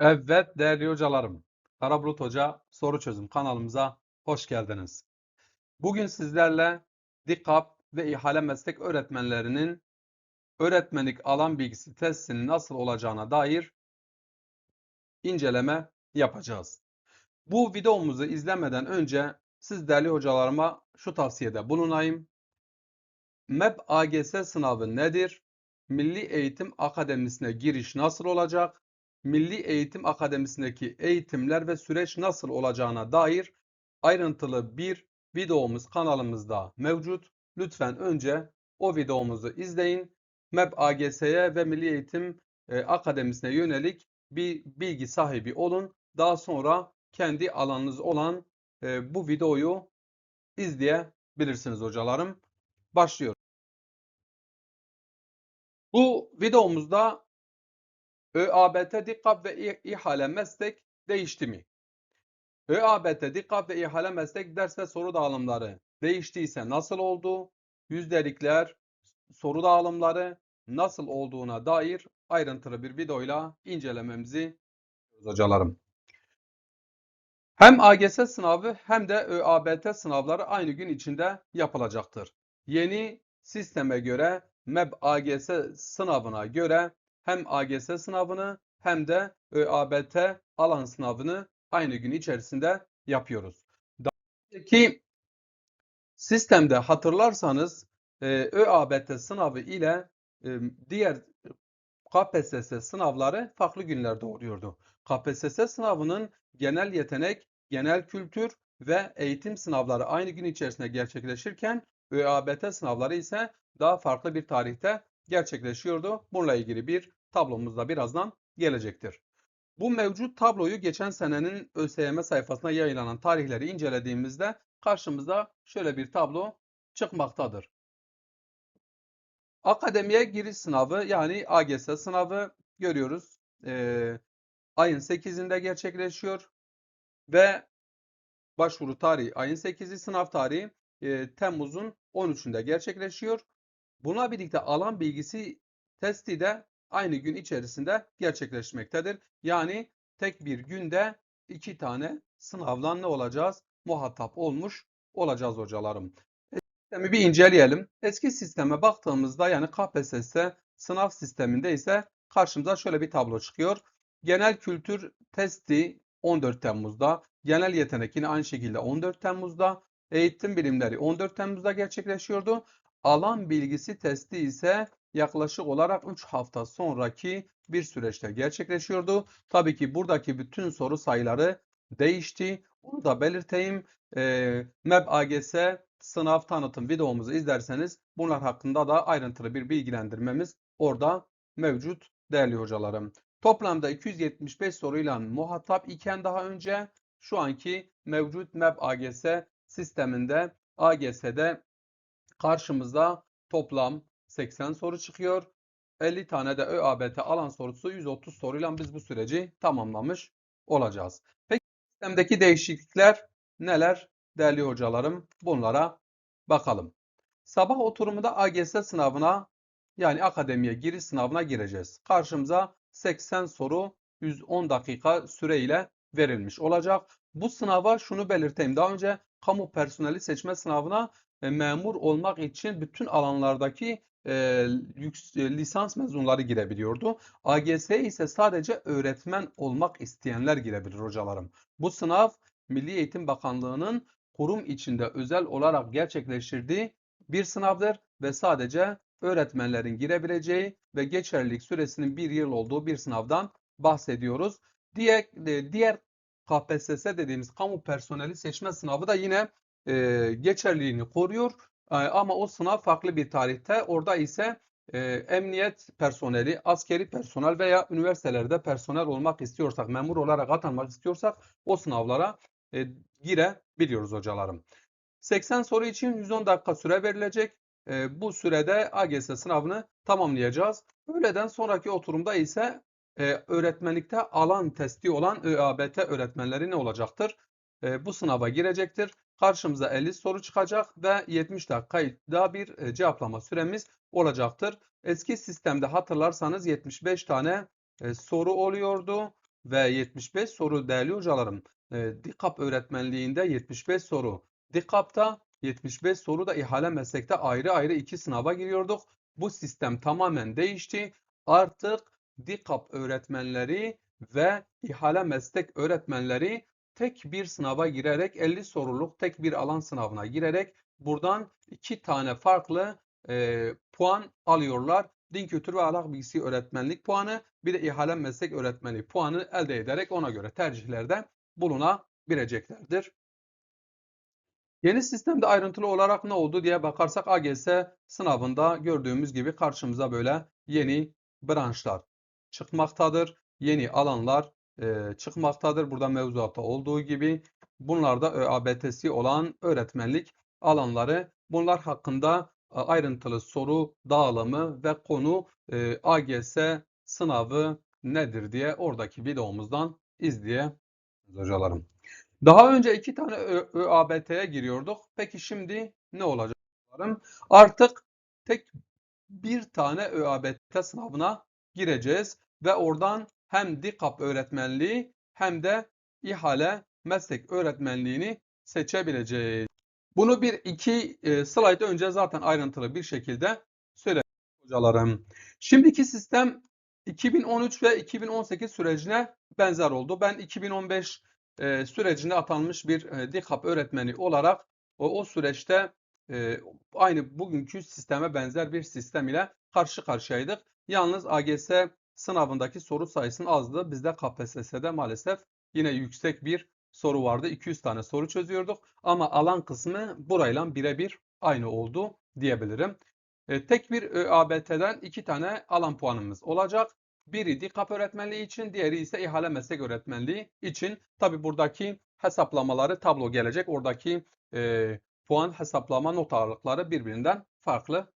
Evet değerli hocalarım, Karabulut Hoca Soru Çözüm kanalımıza hoş geldiniz. Bugün sizlerle DİKAP ve İhale Meslek Öğretmenlerinin öğretmenlik alan bilgisi testinin nasıl olacağına dair inceleme yapacağız. Bu videomuzu izlemeden önce siz değerli hocalarıma şu tavsiyede bulunayım. MEB AGS sınavı nedir? Milli Eğitim Akademisi'ne giriş nasıl olacak? Milli Eğitim Akademisi'ndeki eğitimler ve süreç nasıl olacağına dair ayrıntılı bir videomuz kanalımızda mevcut. Lütfen önce o videomuzu izleyin. MEB AGS'ye ve Milli Eğitim e, Akademisi'ne yönelik bir bilgi sahibi olun. Daha sonra kendi alanınız olan e, bu videoyu izleyebilirsiniz hocalarım. Başlıyor. Bu videomuzda ÖABT dikkat ve ihale meslek değişti mi? ÖABT dikkat ve ihale meslek ders ve soru dağılımları değiştiyse nasıl oldu? Yüzdelikler, soru dağılımları nasıl olduğuna dair ayrıntılı bir videoyla incelememizi hocalarım. Hem AGS sınavı hem de ÖABT sınavları aynı gün içinde yapılacaktır. Yeni sisteme göre MEB AGS sınavına göre hem AGS sınavını hem de ÖABT alan sınavını aynı gün içerisinde yapıyoruz. Daha önceki sistemde hatırlarsanız e, ÖABT sınavı ile e, diğer KPSS sınavları farklı günlerde oluyordu. KPSS sınavının genel yetenek, genel kültür ve eğitim sınavları aynı gün içerisinde gerçekleşirken ÖABT sınavları ise daha farklı bir tarihte gerçekleşiyordu. Bununla ilgili bir tablomuz da birazdan gelecektir. Bu mevcut tabloyu geçen senenin ÖSYM sayfasına yayınlanan tarihleri incelediğimizde karşımıza şöyle bir tablo çıkmaktadır. Akademiye giriş sınavı yani AGS sınavı görüyoruz. Ee, ayın 8'inde gerçekleşiyor ve başvuru tarihi ayın 8'i sınav tarihi e, Temmuz'un 13'ünde gerçekleşiyor. Buna birlikte alan bilgisi testi de aynı gün içerisinde gerçekleşmektedir. Yani tek bir günde iki tane sınavla ne olacağız? Muhatap olmuş olacağız hocalarım. Sistemi bir inceleyelim. Eski sisteme baktığımızda yani KPSS sınav sisteminde ise karşımıza şöyle bir tablo çıkıyor. Genel kültür testi 14 Temmuz'da, genel yetenek yine aynı şekilde 14 Temmuz'da, eğitim bilimleri 14 Temmuz'da gerçekleşiyordu. Alan bilgisi testi ise yaklaşık olarak 3 hafta sonraki bir süreçte gerçekleşiyordu. Tabii ki buradaki bütün soru sayıları değişti. Onu da belirteyim. Ee, MEB AGS sınav tanıtım videomuzu izlerseniz bunlar hakkında da ayrıntılı bir bilgilendirmemiz orada mevcut değerli hocalarım. Toplamda 275 soruyla muhatap iken daha önce şu anki mevcut MEB AGS sisteminde AGS'de karşımıza toplam 80 soru çıkıyor. 50 tane de ÖABT alan sorusu 130 soruyla biz bu süreci tamamlamış olacağız. Peki sistemdeki değişiklikler neler değerli hocalarım? Bunlara bakalım. Sabah oturumunda AGS sınavına yani akademiye giriş sınavına gireceğiz. Karşımıza 80 soru 110 dakika süreyle verilmiş olacak. Bu sınava şunu belirteyim. Daha önce kamu personeli seçme sınavına memur olmak için bütün alanlardaki e, yüks- e, lisans mezunları girebiliyordu. AGS ise sadece öğretmen olmak isteyenler girebilir hocalarım. Bu sınav Milli Eğitim Bakanlığı'nın kurum içinde özel olarak gerçekleştirdiği bir sınavdır ve sadece öğretmenlerin girebileceği ve geçerlilik süresinin bir yıl olduğu bir sınavdan bahsediyoruz. Diğer, e, diğer KPSS dediğimiz kamu personeli seçme sınavı da yine e, geçerliliğini koruyor. E, ama o sınav farklı bir tarihte. Orada ise e, emniyet personeli, askeri personel veya üniversitelerde personel olmak istiyorsak, memur olarak atanmak istiyorsak o sınavlara e, girebiliyoruz hocalarım. 80 soru için 110 dakika süre verilecek. E, bu sürede AGS sınavını tamamlayacağız. Öğleden sonraki oturumda ise e, öğretmenlikte alan testi olan ÖABT öğretmenleri ne olacaktır? E, bu sınava girecektir. Karşımıza 50 soru çıkacak ve 70 dakikada bir e, cevaplama süremiz olacaktır. Eski sistemde hatırlarsanız 75 tane e, soru oluyordu ve 75 soru değerli hocalarım. E, DİKAP öğretmenliğinde 75 soru. DİKAP'ta 75 soru da ihale meslekte ayrı ayrı iki sınava giriyorduk. Bu sistem tamamen değişti. Artık DİKAP öğretmenleri ve ihale meslek öğretmenleri tek bir sınava girerek 50 soruluk tek bir alan sınavına girerek buradan iki tane farklı e, puan alıyorlar. Din kültürü ve ahlak bilgisi öğretmenlik puanı bir de ihale meslek öğretmenliği puanı elde ederek ona göre tercihlerde bulunabileceklerdir. Yeni sistemde ayrıntılı olarak ne oldu diye bakarsak AGS sınavında gördüğümüz gibi karşımıza böyle yeni branşlar çıkmaktadır. Yeni alanlar e, çıkmaktadır. Burada mevzuatta olduğu gibi bunlar da ÖABT'si olan öğretmenlik alanları. Bunlar hakkında ayrıntılı soru dağılımı ve konu AGS sınavı nedir diye oradaki videomuzdan izleyebiliriz hocalarım. Daha önce iki tane ÖABT'ye giriyorduk. Peki şimdi ne olacak? Artık tek bir tane ÖABT sınavına gireceğiz ve oradan hem DİKAP öğretmenliği hem de ihale meslek öğretmenliğini seçebileceğiz. Bunu bir iki e, önce zaten ayrıntılı bir şekilde söyledim hocalarım. Şimdiki sistem 2013 ve 2018 sürecine benzer oldu. Ben 2015 e, sürecinde atanmış bir e, DİKAP öğretmeni olarak o, o süreçte e, aynı bugünkü sisteme benzer bir sistem ile karşı karşıyaydık. Yalnız AGS sınavındaki soru sayısının azdı. Bizde KPSS'de maalesef yine yüksek bir soru vardı. 200 tane soru çözüyorduk. Ama alan kısmı burayla birebir aynı oldu diyebilirim. E, tek bir ÖABT'den iki tane alan puanımız olacak. Biri DİKAP öğretmenliği için, diğeri ise ihale meslek öğretmenliği için. Tabi buradaki hesaplamaları tablo gelecek. Oradaki e, puan hesaplama not ağırlıkları birbirinden farklı.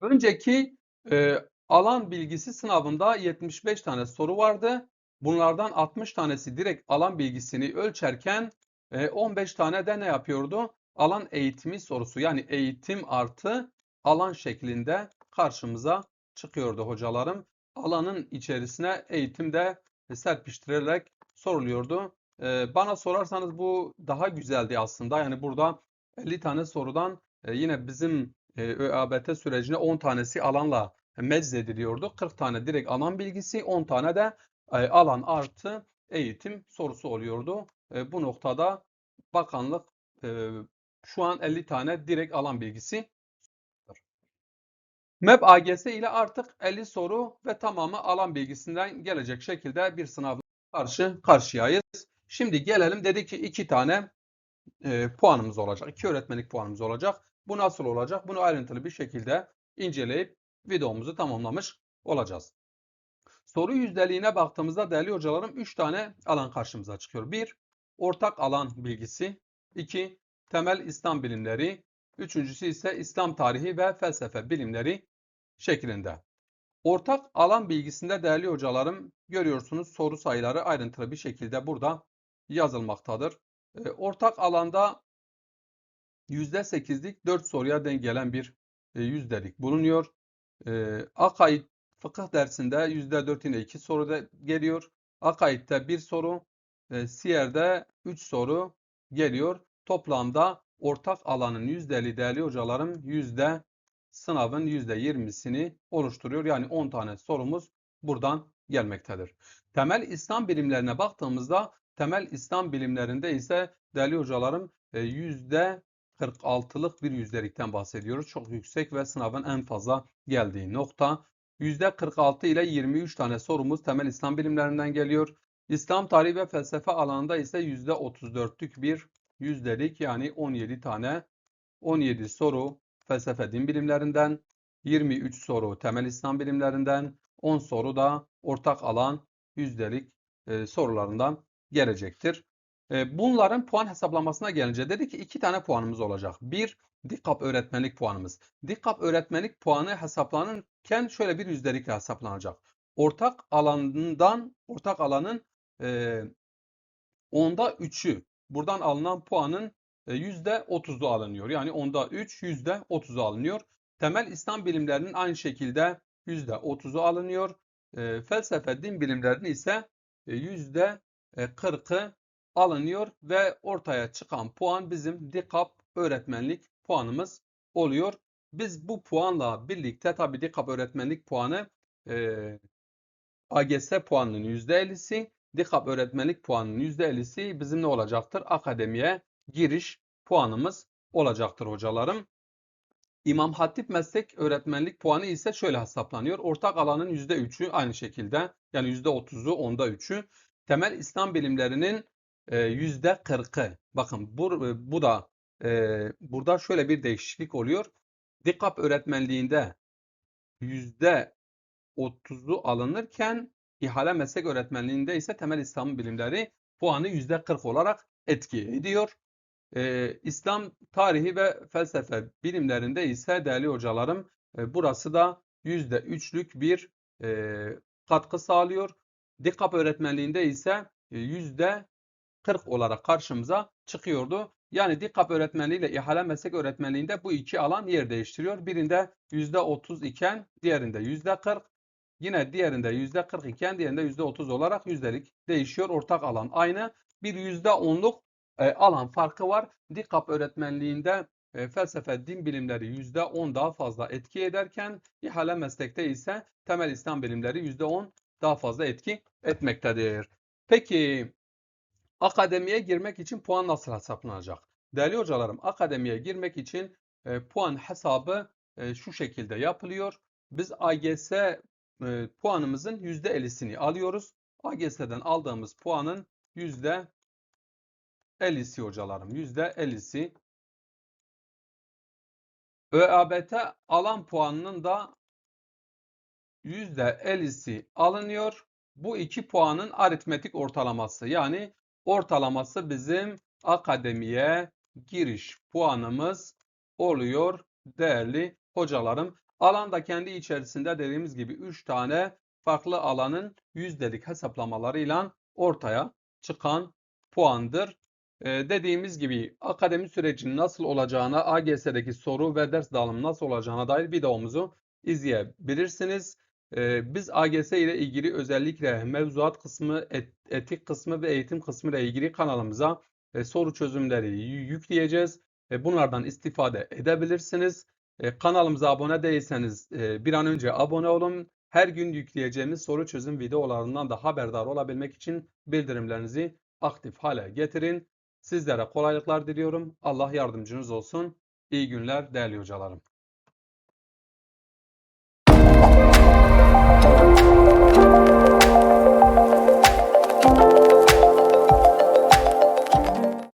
Önceki e, alan bilgisi sınavında 75 tane soru vardı. Bunlardan 60 tanesi direkt alan bilgisini ölçerken e, 15 tane de ne yapıyordu? Alan eğitimi sorusu yani eğitim artı alan şeklinde karşımıza çıkıyordu hocalarım. Alanın içerisine eğitim de serpiştirilerek soruluyordu. E, bana sorarsanız bu daha güzeldi aslında. Yani burada 50 tane sorudan e, yine bizim e, ÖABT sürecine 10 tanesi alanla meczediliyordu. 40 tane direkt alan bilgisi, 10 tane de e, alan artı eğitim sorusu oluyordu. E, bu noktada bakanlık e, şu an 50 tane direkt alan bilgisi. MEP AGS ile artık 50 soru ve tamamı alan bilgisinden gelecek şekilde bir sınavla karşı karşıyayız. Şimdi gelelim dedi ki iki tane e, puanımız olacak. iki öğretmenlik puanımız olacak. Bu nasıl olacak? Bunu ayrıntılı bir şekilde inceleyip videomuzu tamamlamış olacağız. Soru yüzdeliğine baktığımızda değerli hocalarım 3 tane alan karşımıza çıkıyor. 1. Ortak alan bilgisi. 2. Temel İslam bilimleri. Üçüncüsü ise İslam tarihi ve felsefe bilimleri şeklinde. Ortak alan bilgisinde değerli hocalarım görüyorsunuz soru sayıları ayrıntılı bir şekilde burada yazılmaktadır. E, Ortak alanda %8'lik 4 soruya denk gelen bir e, yüzdelik bulunuyor. E, Akaid fıkıh dersinde %4 yine 2 soru da geliyor. Akaid'de 1 soru, e, Siyer'de 3 soru geliyor. Toplamda ortak alanın yüzdeli değerli hocalarım yüzde sınavın %20'sini oluşturuyor. Yani 10 tane sorumuz buradan gelmektedir. Temel İslam bilimlerine baktığımızda temel İslam bilimlerinde ise değerli hocalarım %46'lık bir yüzdelikten bahsediyoruz. Çok yüksek ve sınavın en fazla geldiği nokta. %46 ile 23 tane sorumuz temel İslam bilimlerinden geliyor. İslam tarihi ve felsefe alanında ise %34'lük bir yüzdelik yani 17 tane 17 soru felsefe din bilimlerinden, 23 soru temel İslam bilimlerinden, 10 soru da ortak alan yüzdelik e, sorularından gelecektir. E, bunların puan hesaplamasına gelince dedi ki iki tane puanımız olacak. Bir, DİKAP öğretmenlik puanımız. DİKAP öğretmenlik puanı hesaplanırken şöyle bir yüzdelikle hesaplanacak. Ortak alanından, ortak alanın e, onda 3'ü buradan alınan puanın %30'u alınıyor. Yani onda 3 %30'u alınıyor. Temel İslam bilimlerinin aynı şekilde %30'u alınıyor. E, felsefe, din bilimlerinin ise e, yüzde e, 40'ı alınıyor ve ortaya çıkan puan bizim DİKAP öğretmenlik puanımız oluyor. Biz bu puanla birlikte tabii DİKAP öğretmenlik puanı e, AGS puanının %50'si, DİKAP öğretmenlik puanının %50'si bizim ne olacaktır? Akademiye giriş puanımız olacaktır hocalarım. İmam Hatip meslek öğretmenlik puanı ise şöyle hesaplanıyor. Ortak alanın %3'ü aynı şekilde yani %30'u onda 3'ü. Temel İslam bilimlerinin e, %40'ı. Bakın bu, bu da e, burada şöyle bir değişiklik oluyor. DİKAP öğretmenliğinde %30'u alınırken ihale meslek öğretmenliğinde ise temel İslam bilimleri puanı %40 olarak etki ediyor. Ee, İslam tarihi ve felsefe bilimlerinde ise değerli hocalarım e, burası da %3'lük bir e, katkı sağlıyor. DİKAP öğretmenliğinde ise e, %40 olarak karşımıza çıkıyordu. Yani DİKAP öğretmenliği ile ihale meslek öğretmenliğinde bu iki alan yer değiştiriyor. Birinde %30 iken diğerinde %40. Yine diğerinde %40 iken diğerinde %30 olarak yüzdelik değişiyor. Ortak alan aynı. Bir %10'luk e, alan farkı var. DİKAP öğretmenliğinde e, felsefe, din bilimleri %10 daha fazla etki ederken ihale meslekte ise temel İslam bilimleri %10 daha fazla etki etmektedir. Peki akademiye girmek için puan nasıl hesaplanacak? Değerli hocalarım, akademiye girmek için e, puan hesabı e, şu şekilde yapılıyor. Biz AGS e, puanımızın %50'sini alıyoruz. AGS'den aldığımız puanın %50'si hocalarım. %50'si. ÖABT alan puanının da %50'si alınıyor. Bu iki puanın aritmetik ortalaması yani ortalaması bizim akademiye giriş puanımız oluyor değerli hocalarım. Alanda kendi içerisinde dediğimiz gibi 3 tane farklı alanın yüzdelik hesaplamalarıyla ortaya çıkan puandır. Ee, dediğimiz gibi akademi sürecinin nasıl olacağına, AGS'deki soru ve ders dağılımı nasıl olacağına dair videomuzu izleyebilirsiniz. Ee, biz AGS ile ilgili özellikle mevzuat kısmı, et, etik kısmı ve eğitim kısmı ile ilgili kanalımıza e, soru çözümleri yükleyeceğiz. E, bunlardan istifade edebilirsiniz. E, kanalımıza abone değilseniz bir an önce abone olun. Her gün yükleyeceğimiz soru çözüm videolarından da haberdar olabilmek için bildirimlerinizi aktif hale getirin. Sizlere kolaylıklar diliyorum. Allah yardımcınız olsun. İyi günler değerli hocalarım.